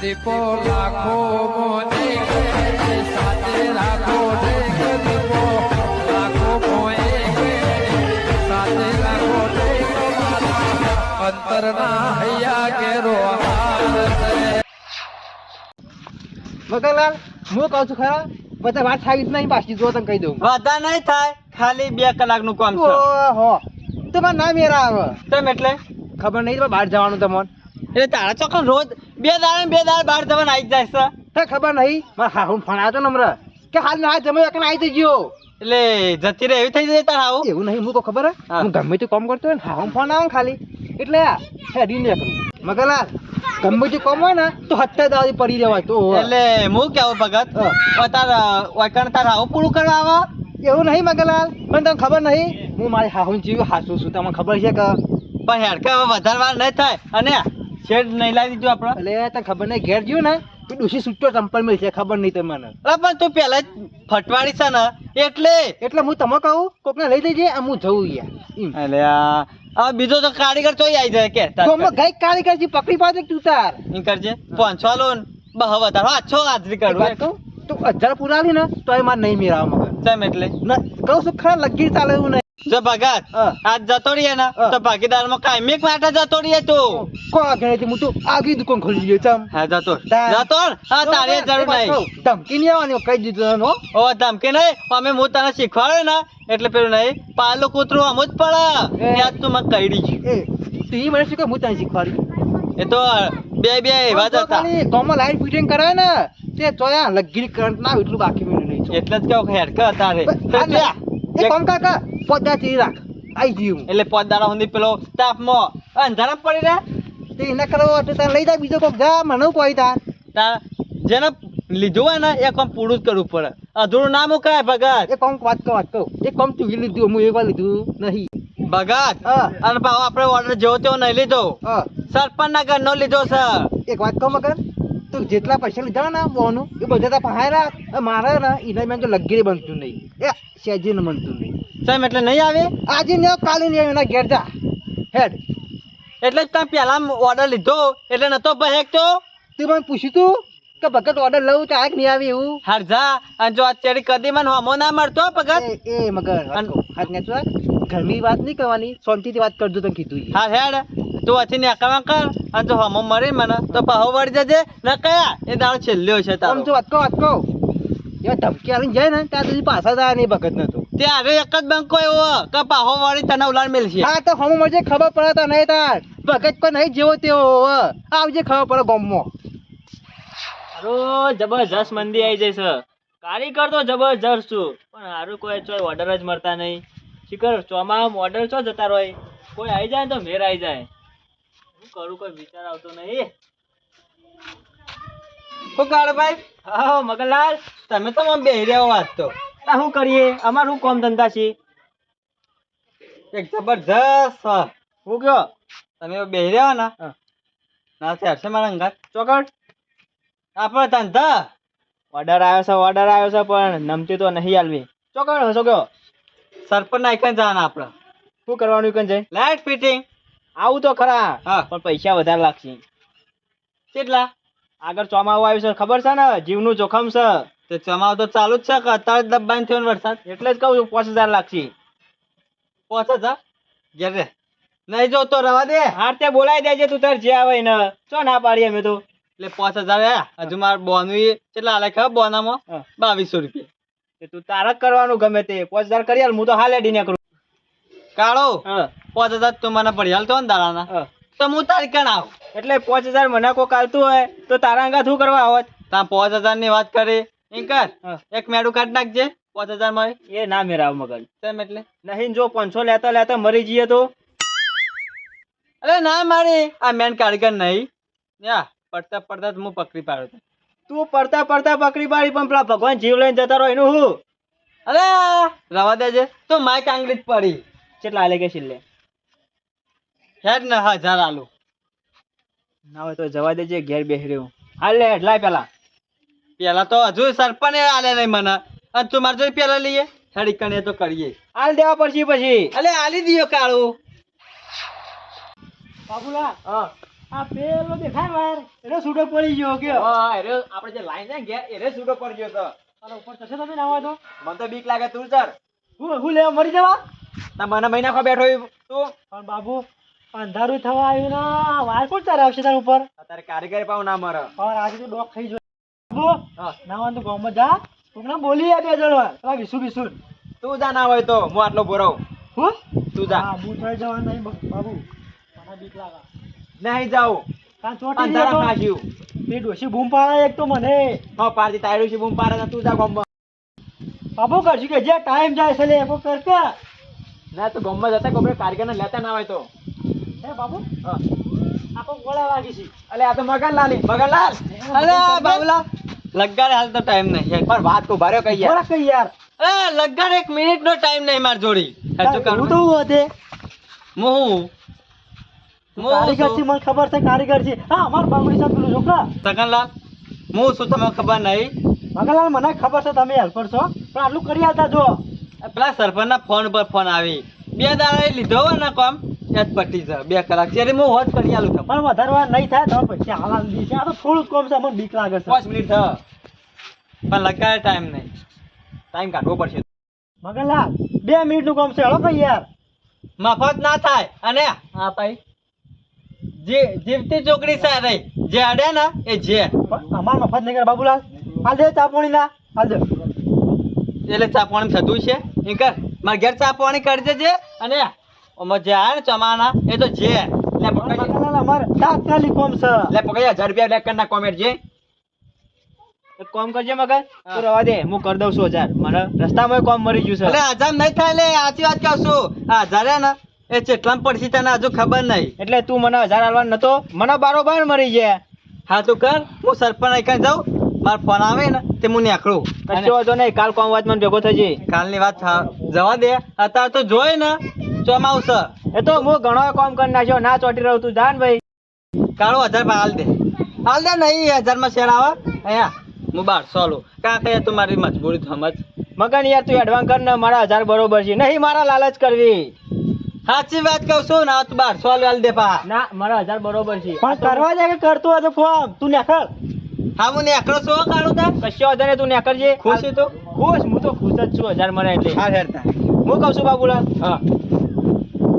દીપો લાખો મોને સાથે રાખો દીપો. લાખો મોએ સાથે રાખો અંતરના હૈયા કેરો મગનલાલ હું કહું છું ખરા બધા વાત સાવી નહીં પાછી જો તને કહી દઉં. બધા નહીં થાય ખાલી બે કલાકનું કામ છે. હો તમારું નામ એરા આવે તેમ એટલે? ખબર નહીં તમારે બહાર જવાનું તમને. એટલે તારા ચોક્કસ રોજ બે દાડા બે દાડા બાર જવાના આવી જાય છે. તો ખબર નહીં? મારા હાહુ આવ્યો તો નમ્ર. કે હાલ ના જમે એક આવી જજો એટલે જતી રહે એવી થઈ જાય તારા આવું એવું નહીં હું તો ખબર હા. ગમે તે કામ કરતો હોય ને હાહુ ફોન આવે ખાલી. એટલે હેડી ને કરું મગલા ગમે તે કામ હોય ને તો હત્યા દાદી પડી રહેવાય તો એટલે હું કેવું ભગત? તારા વાયકાને તારા આવું પૂરું કરવા આવે? એવું નહીં મગલાલ પણ તમને ખબર નહીં હું મારી હાહુ જીવ હાસું છું તમને ખબર છે કે? પણ હેડકે હવે વધારે વાર નહીં થાય. અને શેડ નહીં લાવી દીધું આપણે. એટલે તને ખબર નહીં ઘેર જ્યું ને તો ડુસી છૂટો ચંપલ મળશે ખબર નહીં તમને અરે પણ તું પહેલા જ ફટવાડી છે ને એટલે. એટલે હું તમે કહું કોકને લઈ જજે આ હું જવું યાર એટલે આ બીજો તો કારીગર ચોઈ આવી જાય કે તાર તો અમે ગઈ કારીગર જી પકડી પાડે તું તાર. ઈ કરજે. પાંચસો લો ને બહ હા છો હાજરી કરું તું હજાર પૂરા ને તો એ માર નહીં મેળાવ મગર તેમ એટલે. ના કહું છું ખરા લગી ચાલે એવું નહીં. જો ભગત આજ જતો રહીએ ને તો ભાગીદારમાં કાયમિક માટે જતો રહીએ તું. કોણ હું તો આગી દુકાન ખોલી ગયો ચમ હા જતો જતો હા તારે જરૂર નહીં. ધમકી નહીં આવવાની કઈ દીધું નો ઓ ધમકી નહીં. અમે હું તને શીખવાડે ને એટલે પેલું નહીં. પાલો કૂતરું આમ જ પડે. ત્યાં તું મને કહી દીધી તું એ મને શું કે હું તને શીખવાડી. એ તો બે બે એવા જ હતા. કોમમાં લાઈટ ફિટિંગ કરાય ને તે ચોયા લગીર કરંટ ના એટલું બાકી મેળ્યું નહીં. એટલે જ કેવું હેડકા હતા રે આ લે, એ કોમ કાકા પોતા ચીરી રાખ. આઈ જીવ એટલે પાંચ સુધી પેલો તાપમાં. અંધારા પડી રહ્યા? તે એને કરો તો તને લઈ જા બીજો કોક જા મને કોઈ તાર? તાર જેને લીધું હોય ને એ કામ પૂરું જ કરવું પડે. અધૂરું ના મુકાય ભગત. એ કોમ વાત વાત કહું એ કોમ તું લીધું હું એકવાર લીધું નહીં. ભગત હા. અને ભાવ આપણે ઓર્ડર જેવો તેવો નહીં લીધો? સરપંચ ના ઘરનો લીધો સર એક વાત કહો મગર તું જેટલા પૈસા લીધા ને બોનો એ બધા તા પહાયરા. મારે ને એના મેં તો લગીરી બનતું નહીં. એ સેજી ને બનતું નહીં. સાહેબ એટલે નહીં આવે? આજે ને કાલે ને એના ઘેર જા. હેડ. એટલે જ તમે પહેલા ઓર્ડર લીધો એટલે નતો ભહેક તો તું મને પૂછ્યું તું કે ભગત ઓર્ડર લઉં તો આગ નહીં આવે એવું? હાર જા. અને જો અત્યારે કદી મને હોમો ના મળતો ભગત? એ મગર હાથ ને ઘરની વાત નહીં કરવાની શાંતિથી વાત કરજો તને કીધું હા હેડ. તું અથી નેકળવા કર અને જો હોમો મરે મને. તો પાહો વળી જજે. ન કયા? એ દાડો છેલ્લ્યો છે આમ તારો તું વાત કહો વાત કહો. એવા ધમકી આવીને જાય ને ત્યાં સુધી પાછા જાય નહીં ભગત ને તો ત્યારે એક જ બંકો એવો. કે પાહો વાળી તને ઉલાડ મેલશે. હા તો હમો મળશે ખબર પડે તો નહીં તાર. ભગત કોઈ નહીં જેવો તેવો. આવજે ખબર પડે ગોમમાં. હારું જબરજસ્ત મંદી આવી જાય છે કારીગર તો જબરજસ્ત છું. પણ હારું કોઈ ચોય ઓર્ડર જ મળતા નહીં. શીખર ચોમામાં ઓર્ડર ચો જતા રહે કોઈ આવી જાય તો મેર આવી જાય. કરું કોઈ વિચાર આવતો નહીં. શું કાળ ભાઈ? હા મગનલાલ તમે તો મને બેહી રહ્યા વાત તો. શું કરીએ? અમાર શું કોમ ધંધા છે? એક જબરજસ્ત હ. હું કયો? તમે બેહી રહ્યા ના? હા. ના છે મારા અંગાત. ચોકડ. આપણે ધંધા? ઓર્ડર આવ્યો છે ઓર્ડર આવ્યો છે પણ નમતી તો નહીં આલવી. ચોકડ હશો કયો? સરપંચ નાખ્યા જવાના આપણે શું કરવાનું કઈ જાય લાઈટ ફિટિંગ. આવું તો ખરા પણ પૈસા વધારે લાગશે. કેટલા? આગળ ચોમાવું આવ્યું છે ખબર છે ને? જીવનું જોખમ છે. તો ચમાવ તો ચાલુ જ છે કે અત્યારે દબાઈને થયો વરસાદ? એટલે જ કહું છું પાંચ હજાર લાગશે. પાંચ હજાર? ઘેર નહીં જો તો રવા દે. હાર તે બોલાવી દેજે તું તાર જે આવે ને ચો ના પાડીએ અમે તો. એટલે પાંચ હજાર હજુ મારે બોનું કેટલા હાલે ખબર? બોનામાં? હા. બાવીસો રૂપિયા. તું તારક કરવાનું ગમે તે. પાંચ હજાર કરી હું તો હાલ એડીને કરું કાળો. હા. પાંચ હજાર તું મને પડી હાલતો ને દાડાના. તો હું તારી કણ આવ? એટલે પાંચ હજાર મને કોક આલતું હોય તો તારા અંગા શું કરવા આવત? તા પાંચ હજારની વાત કરી. એમ કર એક મેડું કાઢ નાખજે પાંચ હજારમાં એ ના મેરાવ મગજ તેમ એટલે. નહીં જો પાંચસો લેતા લેતા મરી જઈએ તો? અરે ના મારી આ મેન કારીગર નહીં. યા પડતા પડતા હું પકડી પાડ્યો તું પડતા પડતા પકડી પાડી પણ પેલા ભગવાન જીવ લઈને જતા રહો એનું હું અરે રવા દેજે. તો માઇક આંગળી જ પડી. કેટલા આલે કે છેલ્લે? હેડ ને હજાર આલુ ના હોય તો જવા દેજે ઘેર બેસી રહ્યું. હાલ લે લાય પેલા. પેલા તો હજુ સરપંચ આલે નહીં મને. અને તું મારે જોઈ પેલા લઈએ. હેડી કણે તો કરીએ. હાલ દેવા પડશે પછી. અલે આલી દિયો કાળું. બાબુલા હા. આ પેલો દેખાય વાર એટલે છૂટો પડી ગયો કે. આપણે જે લાઈન છે ઘેર એને છૂટો પડી ગયો તો. અરે ઉપર ચશે તમે નાવા તો? મને તો બીક લાગે તું સર. હું હું લેવા મરી જવા? ના મને મહિના ખો બેઠો તું પણ બાબુ અંધારું થવા આવ્યું ને વાર કોણ તારે આવશે તાર ઉપર? અત્યારે કારીગર પાવ ના મરે. પણ આજે તો ડોક થઈ જો ના વાંધો તો ગામમાં જા. કોકને બોલી આ બે જણ પેલા વિસુ વિસુ. તું જા ના હોય તો હું આટલો બોરો હું? તું જા. હું થઈ જવા નહીં બાબુ. મને બીક લાગે. નહીં જાઉં. કાં ચોટી અંધારા જાય તો. ડોશી બૂમ પાડે એક તો મને. હા પારથી તાયડું છે બૂમ પાડે તું જા ગોમમાં. બાબુ કરશું કે જે ટાઈમ જાય છે લે એવો કર ના તો ગોમમાં જતા ગોમડે કારીગર ને લેતા ના હોય તો. હે બાબુ? હા. આપો ગોળા વાગી છે. અલે આ તો મગનલાલ! મગનલાલ અરે બાબુલા. લગાડે હાલ તો ટાઈમ નહીં. પણ વાત કો ભાર્યો કઈ યાર. કઈ યાર? અરે લગાડ એક મિનિટ નો ટાઈમ નહીં માર જોડી. હું તો હું હતે? કારીગર છે? મને ખબર છે કારીગર છે. હા અમાર બાંગડી સાહેબ પેલું છોકરા. સગનલાલ હું શું તમને ખબર નહીં. મગનલાલ મને ખબર છે તમે હેલ્પર છો. પણ આટલું કરી આવતા જો પેલા સરપંચ ના ફોન પર ફોન આવી. બે દાડા લીધો ને કામ? એ જ પટી જાય બે કલાક. ત્યારે હું હોત કરી આલું પણ વધારે નહીં થાય તમે પૈસા હાલ આલી દઈશ. આ તો થોડું કોમ છે મને બીક લાગે છે. પાંચ મિનિટ થયો પણ ટાઈમ નહીં. ટાઈમ કાઢવો પડશે. મગનલાલ બે મિનિટનું કોમ છે. હળો ભાઈ યાર. મફત ના થાય. અને હા ભાઈ. જે જીવતી ચોકડી છે રહી જે અડે ને એ જે. પણ અમાર મફત નહીં કરે. બાબુલાલ હાલ દે ચા પાણી ના. હાલ દે. એટલે ચા પાણી થતું છે. એ કર. મારે ઘેર ચા પાણી કરી દેજે. અને જે ને ચમાના એ તો જે લે પકડી અમાર તાત્કાલિક કોમ છે. લે પકડી 1000 રૂપિયા લે કરના કોમેન્ટ જે. એક કોમ કરજે મગર. તું રવા દે હું કર દઉં છું હજાર. મને રસ્તામાં કોમ મરી ગયું છે. હજાર નહીં થાય લે આથી વાત કહું છું. આ હજાર હે ને એ ચેટલામ પડશે તને હજુ ખબર નહીં. એટલે તું મને હજાર આલવાનો નતો મને બારોબાર મરી જાય હા તું કર હું સરપંચ અહીં જાઉં. મારો ફોન આવે ને તે હું નીકળું. કશો વાંધો નહીં કાલ કોમ વાત મને ભેગો થજે. કાલની વાત જવા દે. અત્યારે તો જોઈ ને ચોમાવું આવશે. એ તો હું ઘણો કામ કરી નાખ્યો. ના ચોટી રહ્યું તું. જાન ભાઈ. કાળો હજાર હાલ દે. હાલ દે નહીં હજારમાં શેર આવે. અહીંયા હું બારસો આલું કાં કહીએ તું મારી મજબૂરી સમજ મગન યાર તું એડવાન્સ કર ને મારા હજાર બરોબર છે. નહીં મારા લાલચ કરવી. સાચી વાત કહું છું ના તું બારસો હાલ દે પા. ના મારા હજાર બરોબર છે. પણ કરવા જાય કે કરતું હતો તો તું નેકળ. હા હું નેકળો છું કાળો તા કશો વાંધો તું નેકળજે. ખુશ તો? ખુશ હું તો ખુશ જ છું હજાર મને એટલે. હા હેરતા હું કહું છું બાબુલા હા.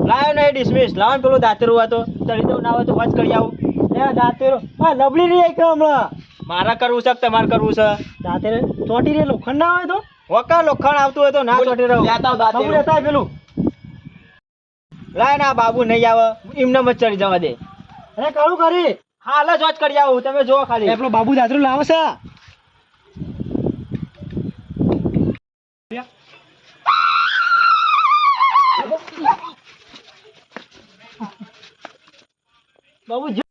લાયો નહીં ડિસમિસ લાવો ને પેલું દાંતરું હતો તો. ચડી દઉં ના હોય તો વાત કરી આવું. એ દાંતરું. હા લબડી રહી કે હમણાં. મારા કરવું છે તમારે કરવું છે? દાંતરે ચોટી રે લોખંડ ના હોય તો? વકા લોખંડ આવતું હોય તો ના ચોટી રહ્યો લેતા દાંતેરું. ખબર પેલું. લાય ના બાબુ નહીં આવે. એમને મત ચડી જવા દે. અરે કાળું કરી. હાલ જ વાત કરી આવું. તમે જોવો ખાલી. પેલો બાબુ દાદરું લાવશે બાબુ